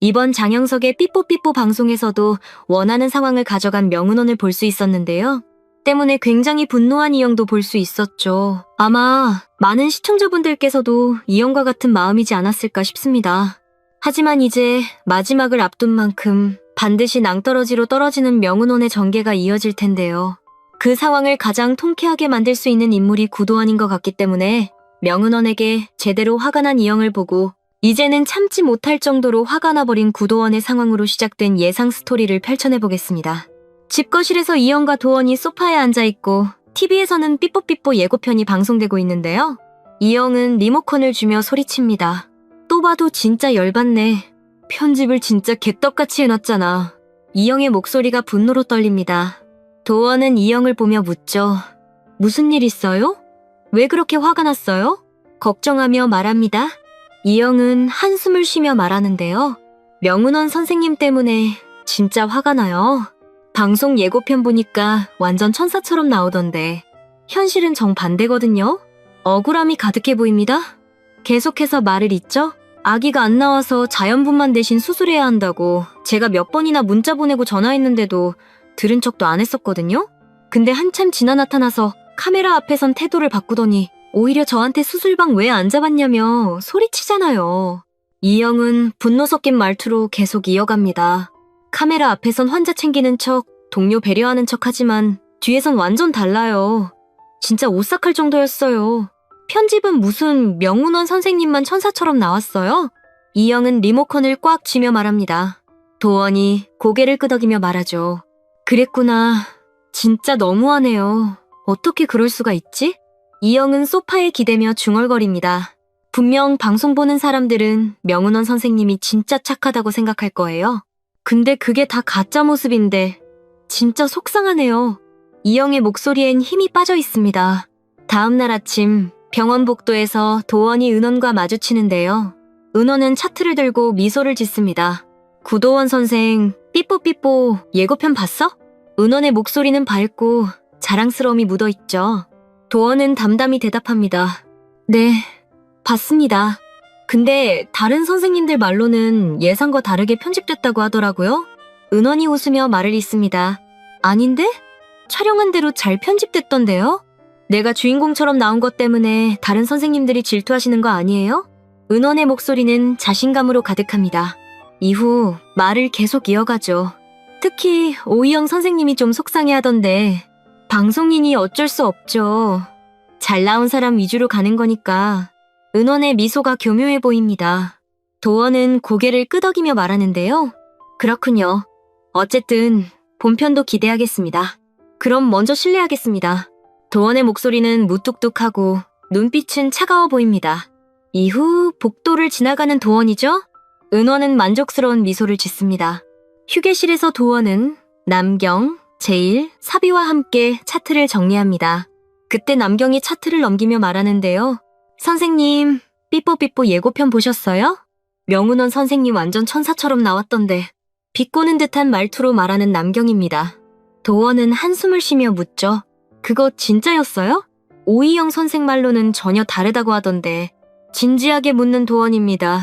이번 장영석의 삐뽀삐뽀 방송에서도 원하는 상황을 가져간 명은원을 볼 수 있었는데요. 때문에 굉장히 분노한 이영도 볼 수 있었죠. 아마 많은 시청자분들께서도 이영과 같은 마음이지 않았을까 싶습니다. 하지만 이제 마지막을 앞둔 만큼 반드시 낭떠러지로 떨어지는 명은원의 전개가 이어질 텐데요. 그 상황을 가장 통쾌하게 만들 수 있는 인물이 구도원인 것 같기 때문에 명은원에게 제대로 화가 난 이영을 보고 이제는 참지 못할 정도로 화가 나버린 구도원의 상황으로 시작된 예상 스토리를 펼쳐내 보겠습니다. 집 거실에서 이영과 도원이 소파에 앉아있고 TV에서는 삐뽀삐뽀 예고편이 방송되고 있는데요. 이영은 리모컨을 주며 소리칩니다. 또 봐도 진짜 열받네. 편집을 진짜 개떡같이 해놨잖아. 이영의 목소리가 분노로 떨립니다. 도원은 이영을 보며 묻죠. 무슨 일 있어요? 왜 그렇게 화가 났어요? 걱정하며 말합니다. 이영은 한숨을 쉬며 말하는데요. 명은원 선생님 때문에 진짜 화가 나요. 방송 예고편 보니까 완전 천사처럼 나오던데 현실은 정반대거든요. 억울함이 가득해 보입니다. 계속해서 말을 잇죠. 아기가 안 나와서 자연분만 대신 수술해야 한다고 제가 몇 번이나 문자 보내고 전화했는데도 들은 척도 안 했었거든요. 근데 한참 지나 나타나서 카메라 앞에선 태도를 바꾸더니 오히려 저한테 수술방 왜 안 잡았냐며 소리치잖아요. 이영은 분노 섞인 말투로 계속 이어갑니다. 카메라 앞에선 환자 챙기는 척, 동료 배려하는 척 하지만 뒤에선 완전 달라요. 진짜 오싹할 정도였어요. 편집은 무슨 명문원 선생님만 천사처럼 나왔어요? 이영은 리모컨을 꽉 쥐며 말합니다. 도원이 고개를 끄덕이며 말하죠. 그랬구나. 진짜 너무하네요. 어떻게 그럴 수가 있지? 이영은 소파에 기대며 중얼거립니다. 분명 방송 보는 사람들은 명은원 선생님이 진짜 착하다고 생각할 거예요. 근데 그게 다 가짜 모습인데 진짜 속상하네요. 이영의 목소리엔 힘이 빠져 있습니다. 다음 날 아침 병원 복도에서 도원이 은원과 마주치는데요. 은원은 차트를 들고 미소를 짓습니다. 구도원 선생, 삐뽀삐뽀 예고편 봤어? 은원의 목소리는 밝고 자랑스러움이 묻어 있죠. 도원은 담담히 대답합니다. 네, 봤습니다. 근데 다른 선생님들 말로는 예상과 다르게 편집됐다고 하더라고요. 은원이 웃으며 말을 잇습니다. 아닌데? 촬영한 대로 잘 편집됐던데요? 내가 주인공처럼 나온 것 때문에 다른 선생님들이 질투하시는 거 아니에요? 은원의 목소리는 자신감으로 가득합니다. 이후 말을 계속 이어가죠. 특히 오이영 선생님이 좀 속상해 하던데 방송인이 어쩔 수 없죠. 잘 나온 사람 위주로 가는 거니까 은원의 미소가 교묘해 보입니다. 도원은 고개를 끄덕이며 말하는데요. 그렇군요. 어쨌든 본편도 기대하겠습니다. 그럼 먼저 실례하겠습니다. 도원의 목소리는 무뚝뚝하고 눈빛은 차가워 보입니다. 이후 복도를 지나가는 도원이죠? 은원은 만족스러운 미소를 짓습니다. 휴게실에서 도원은 남경, 제일, 사비와 함께 차트를 정리합니다. 그때 남경이 차트를 넘기며 말하는데요. 선생님, 삐뽀삐뽀 예고편 보셨어요? 명은원 선생님 완전 천사처럼 나왔던데 비꼬는 듯한 말투로 말하는 남경입니다. 도원은 한숨을 쉬며 묻죠. 그거 진짜였어요? 오이영 선생 말로는 전혀 다르다고 하던데 진지하게 묻는 도원입니다.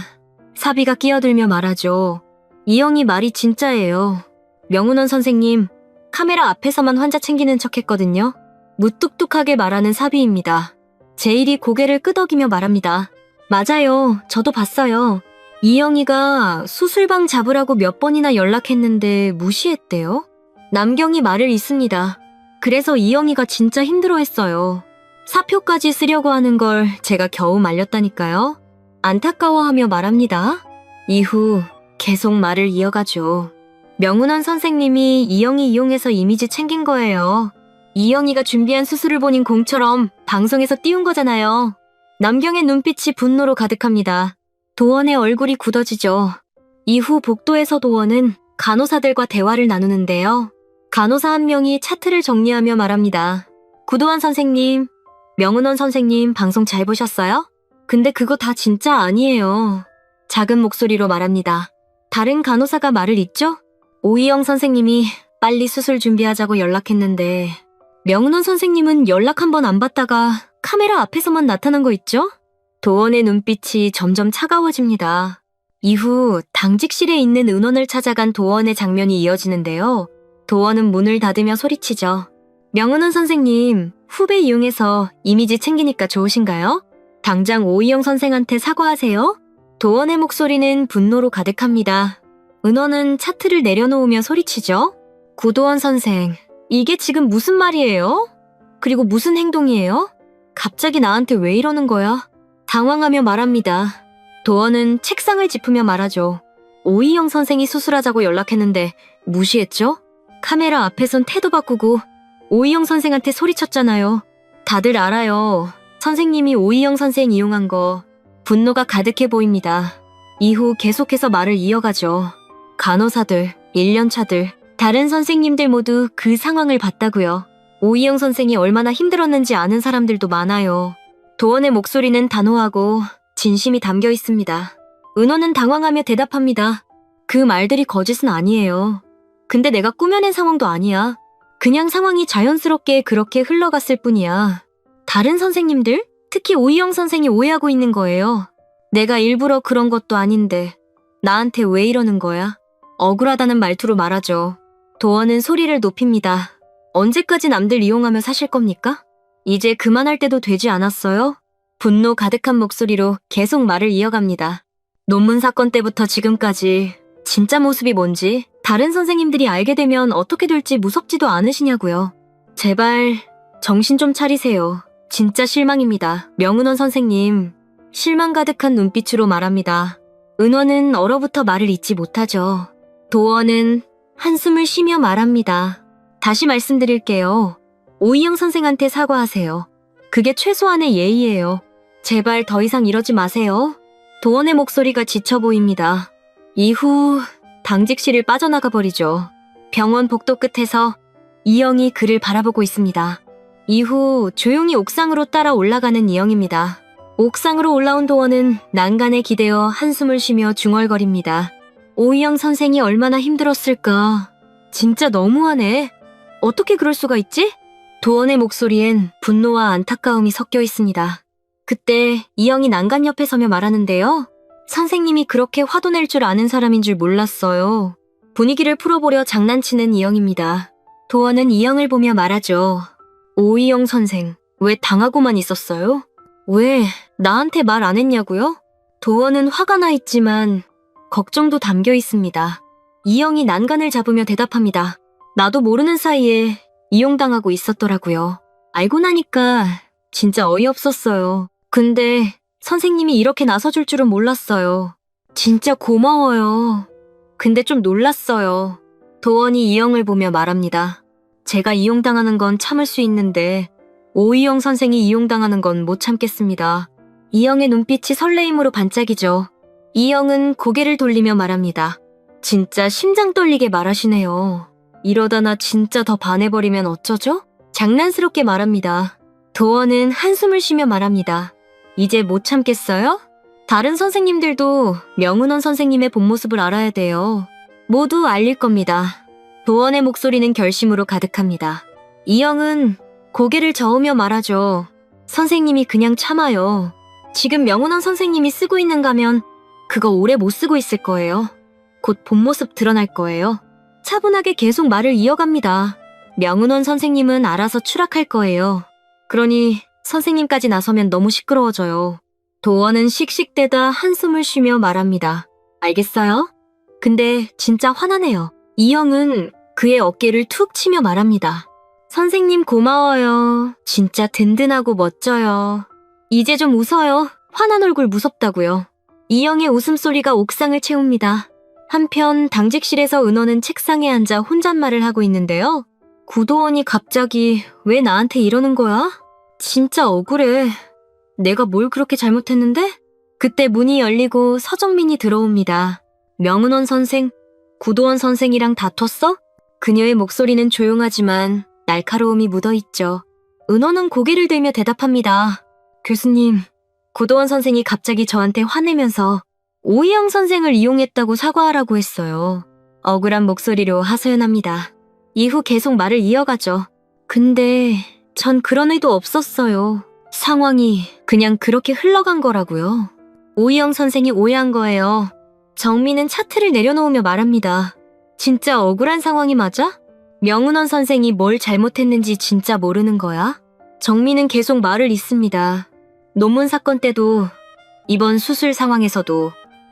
사비가 끼어들며 말하죠. 이영이 말이 진짜예요. 명은원 선생님, 카메라 앞에서만 환자 챙기는 척 했거든요. 무뚝뚝하게 말하는 사비입니다. 제일이 고개를 끄덕이며 말합니다. 맞아요. 저도 봤어요. 이영이가 수술방 잡으라고 몇 번이나 연락했는데 무시했대요. 남경이 말을 잇습니다. 그래서 이영이가 진짜 힘들어했어요. 사표까지 쓰려고 하는 걸 제가 겨우 말렸다니까요. 안타까워하며 말합니다. 이후 계속 말을 이어가죠. 명운원 선생님이 이영이 이용해서 이미지 챙긴 거예요. 이영이가 준비한 수술을 본인 공처럼 방송에서 띄운 거잖아요. 남경의 눈빛이 분노로 가득합니다. 도원의 얼굴이 굳어지죠. 이후 복도에서 도원은 간호사들과 대화를 나누는데요. 간호사 한 명이 차트를 정리하며 말합니다. 구도환 선생님, 명은원 선생님 방송 잘 보셨어요? 근데 그거 다 진짜 아니에요. 작은 목소리로 말합니다. 다른 간호사가 말을 잇죠? 오이영 선생님이 빨리 수술 준비하자고 연락했는데 명은원 선생님은 연락 한 번 안 받다가 카메라 앞에서만 나타난 거 있죠? 도원의 눈빛이 점점 차가워집니다. 이후 당직실에 있는 은원을 찾아간 도원의 장면이 이어지는데요. 도원은 문을 닫으며 소리치죠. 명은원 선생님, 후배 이용해서 이미지 챙기니까 좋으신가요? 당장 오이영 선생한테 사과하세요. 도원의 목소리는 분노로 가득합니다. 은원은 차트를 내려놓으며 소리치죠. 구도원 선생, 이게 지금 무슨 말이에요? 그리고 무슨 행동이에요? 갑자기 나한테 왜 이러는 거야? 당황하며 말합니다. 도원은 책상을 짚으며 말하죠. 오이영 선생이 수술하자고 연락했는데 무시했죠? 카메라 앞에선 태도 바꾸고 오이영 선생한테 소리쳤잖아요. 다들 알아요. 선생님이 오이영 선생 이용한 거 분노가 가득해 보입니다. 이후 계속해서 말을 이어가죠. 간호사들, 1년차들, 다른 선생님들 모두 그 상황을 봤다고요. 오이영 선생이 얼마나 힘들었는지 아는 사람들도 많아요. 도원의 목소리는 단호하고 진심이 담겨 있습니다. 은호는 당황하며 대답합니다. 그 말들이 거짓은 아니에요. 근데 내가 꾸며낸 상황도 아니야. 그냥 상황이 자연스럽게 그렇게 흘러갔을 뿐이야. 다른 선생님들? 특히 오이영 선생이 오해하고 있는 거예요. 내가 일부러 그런 것도 아닌데 나한테 왜 이러는 거야? 억울하다는 말투로 말하죠. 도원은 소리를 높입니다. 언제까지 남들 이용하며 사실 겁니까? 이제 그만할 때도 되지 않았어요? 분노 가득한 목소리로 계속 말을 이어갑니다. 논문 사건 때부터 지금까지 진짜 모습이 뭔지 다른 선생님들이 알게 되면 어떻게 될지 무섭지도 않으시냐고요. 제발 정신 좀 차리세요. 진짜 실망입니다. 명은원 선생님. 실망 가득한 눈빛으로 말합니다. 은원은 얼어붙어 말을 잇지 못하죠. 도원은 한숨을 쉬며 말합니다. 다시 말씀드릴게요. 오이영 선생한테 사과하세요. 그게 최소한의 예의예요. 제발 더 이상 이러지 마세요. 도원의 목소리가 지쳐 보입니다. 이후 당직실을 빠져나가 버리죠. 병원 복도 끝에서 이영이 그를 바라보고 있습니다. 이후 조용히 옥상으로 따라 올라가는 이영입니다. 옥상으로 올라온 도원은 난간에 기대어 한숨을 쉬며 중얼거립니다. 오이영 선생이 얼마나 힘들었을까. 진짜 너무하네. 어떻게 그럴 수가 있지? 도원의 목소리엔 분노와 안타까움이 섞여 있습니다. 그때 이영이 난간 옆에 서며 말하는데요. 선생님이 그렇게 화도 낼 줄 아는 사람인 줄 몰랐어요. 분위기를 풀어보려 장난치는 이영입니다. 도원은 이영을 보며 말하죠. 오이영 선생, 왜 당하고만 있었어요? 왜 나한테 말 안 했냐고요? 도원은 화가 나 있지만 걱정도 담겨 있습니다. 이영이 난간을 잡으며 대답합니다. 나도 모르는 사이에 이용당하고 있었더라고요. 알고 나니까 진짜 어이없었어요. 근데 선생님이 이렇게 나서줄 줄은 몰랐어요. 진짜 고마워요. 근데 좀 놀랐어요. 도원이 이영을 보며 말합니다. 제가 이용당하는 건 참을 수 있는데 오이영 선생이 이용당하는 건 못 참겠습니다. 이영의 눈빛이 설레임으로 반짝이죠. 이영은 고개를 돌리며 말합니다. 진짜 심장 떨리게 말하시네요. 이러다 나 진짜 더 반해버리면 어쩌죠? 장난스럽게 말합니다. 도원은 한숨을 쉬며 말합니다. 이제 못 참겠어요? 다른 선생님들도 명은원 선생님의 본 모습을 알아야 돼요. 모두 알릴 겁니다. 도원의 목소리는 결심으로 가득합니다. 이영은 고개를 저으며 말하죠. 선생님이 그냥 참아요. 지금 명은원 선생님이 쓰고 있는 가면 그거 오래 못 쓰고 있을 거예요. 곧 본 모습 드러날 거예요. 차분하게 계속 말을 이어갑니다. 명은원 선생님은 알아서 추락할 거예요. 그러니 선생님까지 나서면 너무 시끄러워져요. 도원은 씩씩대다 한숨을 쉬며 말합니다. 알겠어요? 근데 진짜 화나네요. 이영은 그의 어깨를 툭 치며 말합니다. 선생님 고마워요. 진짜 든든하고 멋져요. 이제 좀 웃어요. 화난 얼굴 무섭다고요. 이영의 웃음소리가 옥상을 채웁니다. 한편 당직실에서 은호는 책상에 앉아 혼잣말을 하고 있는데요. 구도원이 갑자기 왜 나한테 이러는 거야? 진짜 억울해. 내가 뭘 그렇게 잘못했는데? 그때 문이 열리고 서정민이 들어옵니다. 명은원 선생, 구도원 선생이랑 다퉜어? 그녀의 목소리는 조용하지만 날카로움이 묻어있죠. 은호는 고개를 들며 대답합니다. 교수님, 구도원 선생이 갑자기 저한테 화내면서 오이영 선생을 이용했다고 사과하라고 했어요. 억울한 목소리로 하소연합니다. 이후 계속 말을 이어가죠. 근데 전 그런 의도 없었어요. 상황이 그냥 그렇게 흘러간 거라고요. 오이영 선생이 오해한 거예요. 정민은 차트를 내려놓으며 말합니다. 진짜 억울한 상황이 맞아? 명은원 선생이 뭘 잘못했는지 진짜 모르는 거야? 정민은 계속 말을 잇습니다. 논문 사건 때도 이번 수술 상황에서도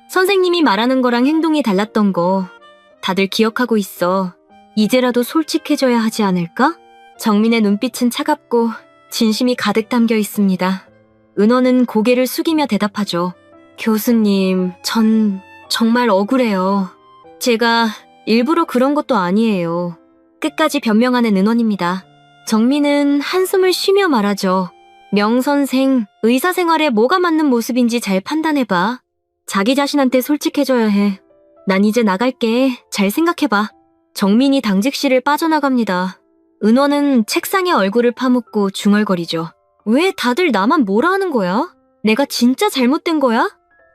선생님이 말하는 거랑 행동이 달랐던 거 다들 기억하고 있어. 이제라도 솔직해져야 하지 않을까? 정민의 눈빛은 차갑고 진심이 가득 담겨 있습니다. 은호는 고개를 숙이며 대답하죠. 교수님, 전 정말 억울해요. 제가 일부러 그런 것도 아니에요. 끝까지 변명하는 은원입니다. 정민은 한숨을 쉬며 말하죠. 명선생, 의사 생활에 뭐가 맞는 모습인지 잘 판단해봐. 자기 자신한테 솔직해져야 해. 난 이제 나갈게. 잘 생각해봐. 정민이 당직실을 빠져나갑니다. 은원은 책상에 얼굴을 파묻고 중얼거리죠. 왜 다들 나만 뭐라 하는 거야? 내가 진짜 잘못된 거야?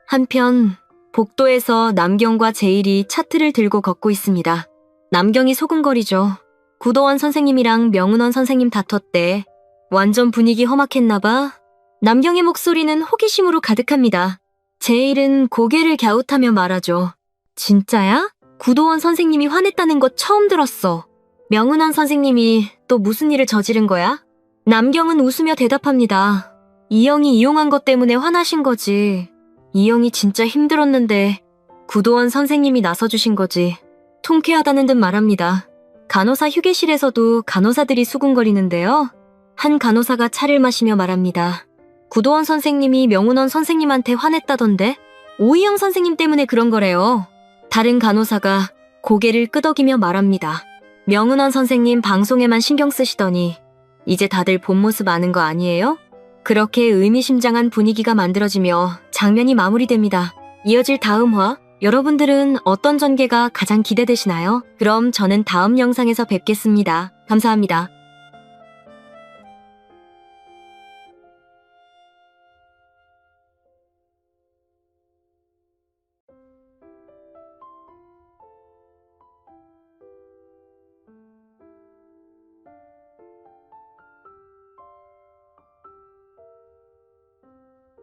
한편 복도에서 남경과 제일이 차트를 들고 걷고 있습니다. 남경이 소근거리죠. 구도원 선생님이랑 명은원 선생님 다퉜대. 완전 분위기 험악했나봐. 남경의 목소리는 호기심으로 가득합니다. 제일은 고개를 갸웃하며 말하죠. 진짜야? 구도원 선생님이 화냈다는 거 처음 들었어. 명은원 선생님이 또 무슨 일을 저지른 거야? 남경은 웃으며 대답합니다. 이영이 이용한 것 때문에 화나신 거지. 이영이 진짜 힘들었는데 구도원 선생님이 나서주신 거지. 통쾌하다는 듯 말합니다. 간호사 휴게실에서도 간호사들이 수군거리는데요. 한 간호사가 차를 마시며 말합니다. 구도원 선생님이 명운원 선생님한테 화냈다던데? 오이영 선생님 때문에 그런 거래요. 다른 간호사가 고개를 끄덕이며 말합니다. 명운원 선생님 방송에만 신경 쓰시더니 이제 다들 본 모습 아는 거 아니에요? 그렇게 의미심장한 분위기가 만들어지며 장면이 마무리됩니다. 이어질 다음 화, 여러분들은 어떤 전개가 가장 기대되시나요? 그럼 저는 다음 영상에서 뵙겠습니다. 감사합니다.